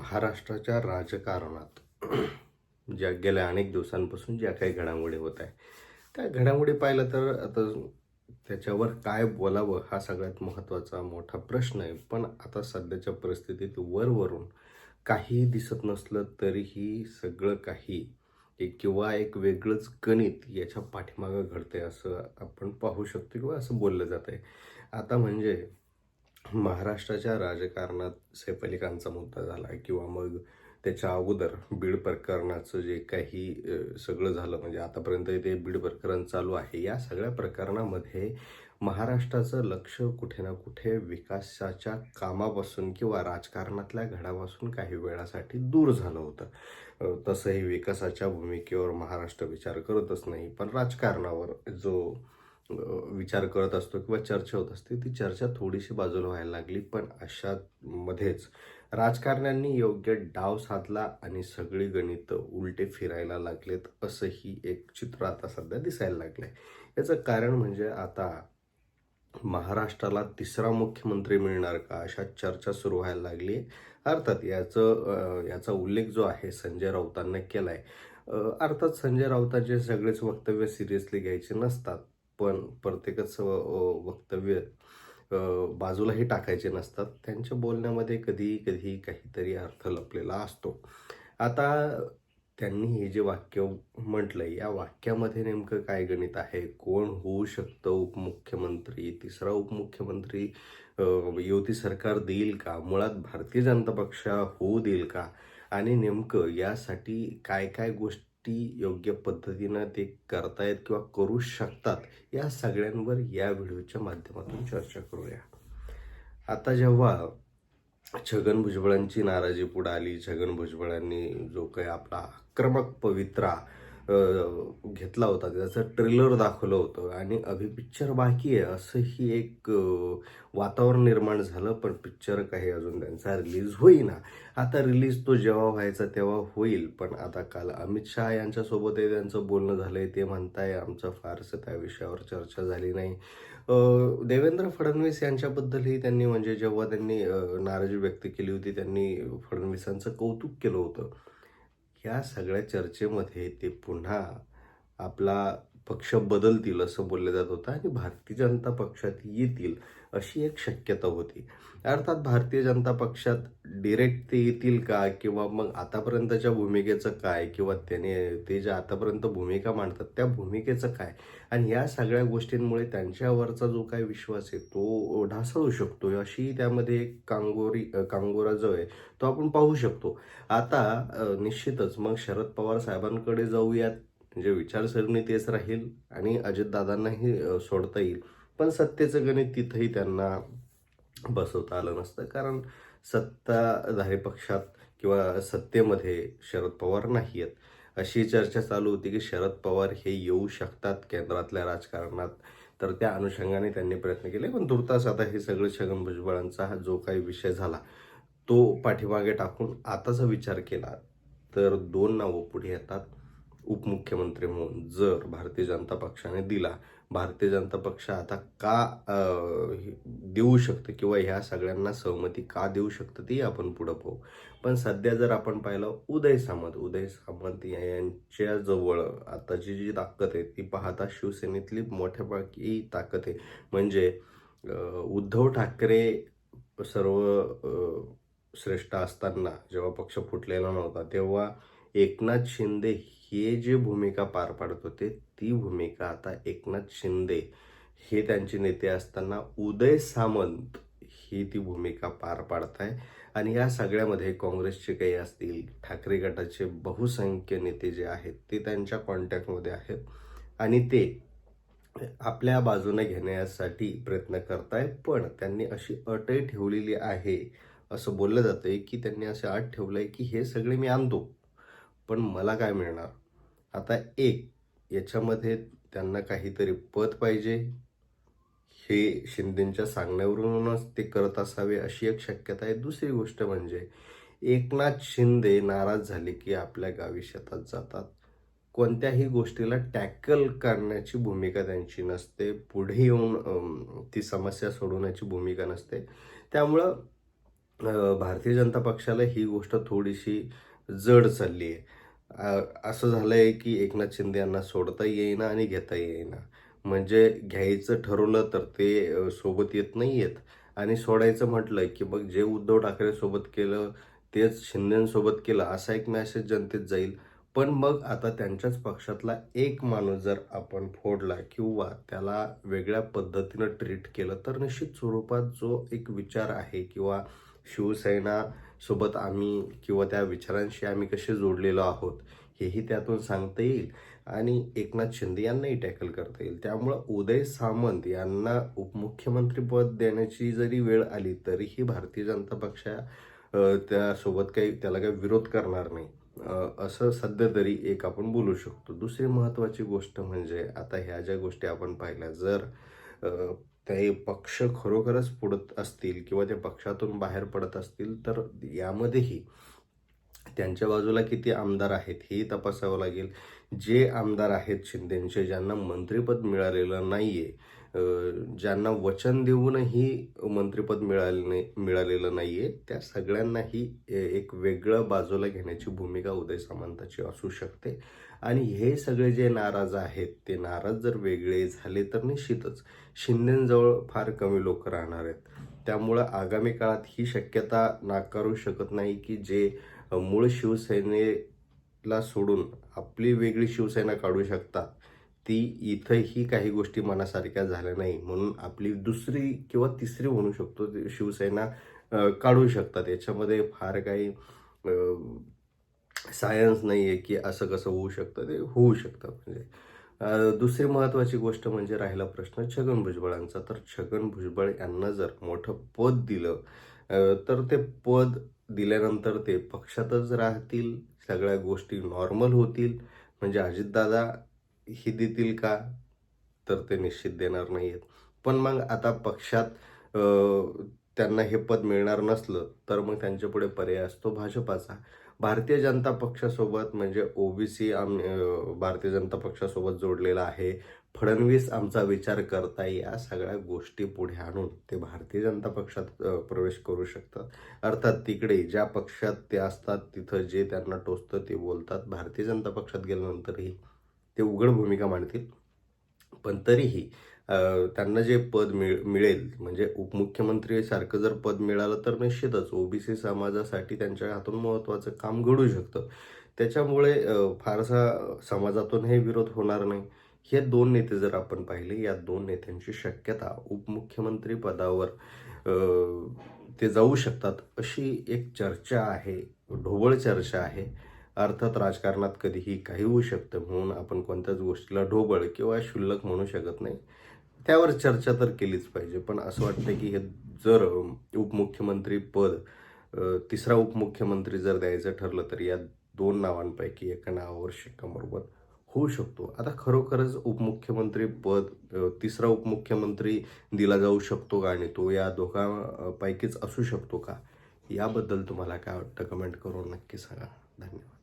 महाराष्ट्राच्या राजकारणात ज्या गेल्या अनेक दिवसांपासून ज्या काही घडामोडी होत आहे त्या घडामोडी पाहिलं तर आता त्याच्यावर काय बोलावं हा सगळ्यात महत्त्वाचा मोठा प्रश्न आहे. पण आता सध्याच्या परिस्थितीत वरवरून काहीही दिसत नसलं तरीही सगळं काही एक किंवा एक वेगळंच गणित याच्या पाठीमागं घडतंय असं आपण पाहू शकतो किंवा असं बोललं जात आहे आता म्हणजे महाराष्ट्राच्या राजकारणात सैफ अली खानचा मुद्दा झाला किंवा मग त्याच्या अगोदर बीड प्रकरणाचं जे काही सगळं झालं म्हणजे आतापर्यंत ते बीड प्रकरण चालू आहे या सगळ्या प्रकरणामध्ये महाराष्ट्राचं लक्ष कुठे ना कुठे विकासाच्या कामापासून किंवा राजकारणातल्या घडापासून काही वेळासाठी दूर झालं होतं. तसंही विकासाच्या भूमिकेवर महाराष्ट्र विचार करतच नाही पण राजकारणावर जो विचार करत असतो किंवा चर्चा होत असते ती चर्चा थोडीशी बाजूला व्हायला लागली. पण अशा मध्येच राजकारण्यांनी योग्य डाव साधला आणि सगळी गणितं उलटे फिरायला लागलेत असंही एक चित्र आता सध्या दिसायला लागलंय. याचं कारण म्हणजे आता महाराष्ट्राला तिसरा मुख्यमंत्री मिळणार का अशा चर्चा सुरू व्हायला लागली. अर्थात याचं याचा उल्लेख जो आहे संजय राऊतांना केलाय आहे अर्थात संजय राऊतांचे सगळेच वक्तव्य सिरियसली घ्यायचे नसतात. पण प्रत्येकच वक्तव्य बाजूलाही टाकायचे नसतात. त्यांच्या बोलण्यामध्ये कधी कधी काहीतरी अर्थ लपलेला असतो. आता त्यांनी हे जे वाक्य म्हटलंय या वाक्यामध्ये नेमकं काय गणित आहे? कोण होऊ शकतं उपमुख्यमंत्री? तिसरा उपमुख्यमंत्री युती सरकार देईल का? मुळात भारतीय जनता पक्ष होऊ देईल का? आणि नेमकं यासाठी काय काय गोष्ट योग्य पद्धतीनं ते करतायत किंवा करू शकतात या सगळ्यांवर या व्हिडिओच्या माध्यमातून चर्चा करूया. आता जेव्हा छगन भुजबळांची नाराजी पुढे आली छगन भुजबळांनी जो काही आपला आक्रमक पवित्रा घेतला होता. त्याचं ट्रेलर दाखवलं होतं. आणि अभि पिक्चर बाकी आहे. असंही एक वातावरण निर्माण झालं पण पिक्चर काही अजून त्यांचा रिलीज होईना. आता रिलीज तो जेव्हा व्हायचा तेव्हा होईल पण आता काल अमित शहा यांच्यासोबतही त्यांचं बोलणं झालंय. ते म्हणताय आमचं फारसं त्या विषयावर चर्चा झाली नाही. देवेंद्र फडणवीस यांच्याबद्दलही त्यांनी म्हणजे जेव्हा त्यांनी नाराजी व्यक्त केली होती त्यांनी फडणवीसांचं कौतुक केलं होतं. या सगळ्या चर्चेमध्ये ते पुन्हा आपला पक्ष बदलतील असं बोललं जात होतं आणि भारतीय जनता पक्षात येतील अशी एक शक्यता होती. अर्थात भारतीय जनता पक्षात डिरेक्ट ते येतील का? किंवा मग आतापर्यंतच्या भूमिकेचं काय? किंवा त्याने ते ज्या आतापर्यंत भूमिका मांडतात त्या भूमिकेचं काय? आणि या सगळ्या गोष्टींमुळे त्यांच्यावरचा जो काय विश्वास आहे तो ढासळू शकतो. अशी त्यामध्ये एक कांगोरी कांगोरा जो आहे तो आपण पाहू शकतो. आता निश्चितच मग शरद पवार साहेबांकडे जाऊयात. म्हणजे विचारसरणी तेच राहील आणि अजितदादांनाही सोडता येईल. पण सत्तेचं गणित तिथंही त्यांना बसवता आलं नसतं. कारण सत्ताधारी पक्षात किंवा सत्तेमध्ये शरद पवार नाही आहेत. अशी चर्चा चालू होती की शरद पवार हे येऊ शकतात केंद्रातल्या राजकारणात. तर त्या अनुषंगाने त्यांनी प्रयत्न केले. पण तुर्तास आता हे सगळं छगन भुजबळांचा हा जो काही विषय झाला तो पाठीमागे टाकून आताचा विचार केला तर दोन नावं पुढे येतात. उपमुख्यमंत्री म्हणून जर भारतीय जनता पक्षाने दिला भारतीय जनता पक्ष आता का देऊ शकतं किंवा ह्या सगळ्यांना सहमती का देऊ शकतं ती आपण पुढं पाहू. पण सध्या जर आपण पाहिलं उदय सामंत उदय सामंत यांच्या जवळ आताची जी ताकद आहे ती पाहता शिवसेनेतली मोठ्यापैकी ताकद आहे. म्हणजे उद्धव ठाकरे सर्व श्रेष्ठ असताना जेव्हा पक्ष फुटलेला नव्हता तेव्हा एकनाथ शिंदे हे जे भूमिका पार पाडत होते ती भूमिका आता एकनाथ शिंदे हे त्यांचे नेते असताना उदय सामंत ही ती भूमिका पार पाडत आहे आणि या सगळ्यामध्ये काँग्रेसचे काही असतील ठाकरे गटाचे बहुसंख्य नेते जे आहेत ते त्यांच्या कॉन्टॅक्टमध्ये आहेत. आणि ते आपल्या बाजूने घेण्यासाठी प्रयत्न करतायत पण त्यांनी अशी अटही ठेवलेली आहे असं बोललं जातंय की त्यांनी असं अट आहे की हे सगळे मी आणतो. पण मला काय मिळणार? आता एक याच्यामध्ये त्यांना काहीतरी पद पाहिजे. हे शिंदेच्या सांगण्यावरूनच ते करत असावे अशी एक शक्यता आहे. दुसरी गोष्ट म्हणजे एकनाथ शिंदे नाराज झाले की आपल्या गावी शेतात जातात. कोणत्याही गोष्टीला टॅकल करण्याची भूमिका त्यांची नसते. पुढे येऊन ती समस्या सोडवण्याची भूमिका नसते. त्यामुळं भारतीय जनता पक्षाला ही गोष्ट थोडीशी जड चालली आहे असं झालं आहे की एकनाथ शिंदे यांना सोडता येईना आणि घेता येईना. म्हणजे घ्यायचं ठरवलं तर ते सोबत येत नाही आहेत आणि सोडायचं म्हटलं की मग जे उद्धव ठाकरेसोबत केलं तेच शिंदेसोबत केलं असा एक मॅसेज जनतेत जाईल. पण मग आता त्यांच्याच पक्षातला एक माणूस जर आपण फोडला किंवा त्याला वेगळ्या पद्धतीनं ट्रीट केलं तर निश्चित स्वरूपात जो एक विचार आहे किंवा शिवसेना सोबत आम्ही किंवा त्या विचारांशी आम्ही कसे जोडलेलो आहोत हेही त्यातून सांगता येईल आणि एकनाथ शिंदे यांनाही टॅकल करता येईल. त्यामुळं उदय सामंत यांना उपमुख्यमंत्रीपद देण्याची जरी वेळ आली तरीही भारतीय जनता पक्षा त्यासोबत काही त्याला काही विरोध करणार नाही. असं सध्या तरी एक आपण बोलू शकतो. दुसरी महत्त्वाची गोष्ट म्हणजे आता ह्या ज्या गोष्टी आपण पाहिल्या जर ते पक्ष खरोखरच पुढत असतील किंवा ते पक्षातून बाहेर पडत असतील तर यामध्येही त्यांच्या बाजूला किती आमदार आहेत हे तपासावं लागेल. जे आमदार आहेत शिंदेंचे ज्यांना मंत्रिपद मिळालेलं नाही आहे ज्यांना वचन देऊनही मंत्रिपद मिळाले नाही मिळालेलं नाहीये त्या सगळ्यांनाही एक वेगळं बाजूला घेण्याची भूमिका उदय सामंताची असू शकते. आणि हे सगळे जे नाराज आहेत ते नाराज जर वेगळे झाले तर निश्चितच शिंदेजवळ फार कमी लोक राहणार आहेत. त्यामुळं आगामी काळात ही शक्यता नाकारू शकत नाही की जे मूळ शिवसेनेला सोडून आपली वेगळी शिवसेना काढू शकतात ती इथंही काही गोष्टी मनासारख्या झाल्या नाही. म्हणून आपली दुसरी किंवा तिसरी म्हणू शकतो शिवसेना काढू शकतात. याच्यामध्ये फार काही सायन्स नाही आहे की असं कसं होऊ शकतं ते होऊ शकतं. म्हणजे दुसरी महत्त्वाची गोष्ट म्हणजे राहिला प्रश्न छगन भुजबळांचा. तर छगन भुजबळ यांना जर मोठं पद दिलं तर ते पद दिल्यानंतर ते पक्षातच राहतील सगळ्या गोष्टी नॉर्मल होतील. म्हणजे अजितदादा ही देतील का? तर ते निश्चित देणार नाही आहेत पण मग आता पक्षात त्यांना हे पद मिळणार नसलं तर मग त्यांच्यापुढे पर्याय असतो भाजपाचा. भारतीय जनता पक्षासोबत म्हणजे ओबीसी आम भारतीय जनता पक्षासोबत जोडलेला आहे. फडणवीस आमचा विचार करता या सगळ्या गोष्टी पुढे आणून ते भारतीय जनता पक्षात प्रवेश करू शकतात. अर्थात तिकडे ज्या पक्षात ते असतात तिथं जे त्यांना टोचतं ते बोलतात. भारतीय जनता पक्षात गेल्यानंतरही ते उघड भूमिका मांडतील. पण तरीही त्यांना जे पद मिळ मिळेल म्हणजे उपमुख्यमंत्री सारखं जर पद मिळालं तर निश्चितच ओबीसी समाजासाठी त्यांच्या हातून महत्त्वाचं काम घडू शकतं. त्याच्यामुळे फारसा समाजातून हे विरोध होणार नाही. हे दोन नेते जर आपण पाहिले या दोन नेत्यांची शक्यता उपमुख्यमंत्री पदावर ते जाऊ शकतात अशी एक चर्चा आहे ढोबळ चर्चा आहे. अर्थात राजकारणात कधीही काही होऊ शकतं म्हणून आपण कोणत्याच गोष्टीला ढोबळ किंवा क्षुल्लक म्हणू शकत नाही. त्यावर चर्चा तर केलीच पाहिजे पण असं वाटतं की हे जर उपमुख्यमंत्री पद तिसरा उपमुख्यमंत्री जर द्यायचं ठरलं तर या दोन नावांपैकी एका नावावर शिक्कामोर्बत होऊ शकतो. आता खरोखरच उपमुख्यमंत्री पद तिसरा उपमुख्यमंत्री दिला जाऊ शकतो का आणि तो या दोघांपैकीच असू शकतो का? याबद्दल तुम्हाला काय वाटतं? कमेंट करून नक्की सांगा. धन्यवाद.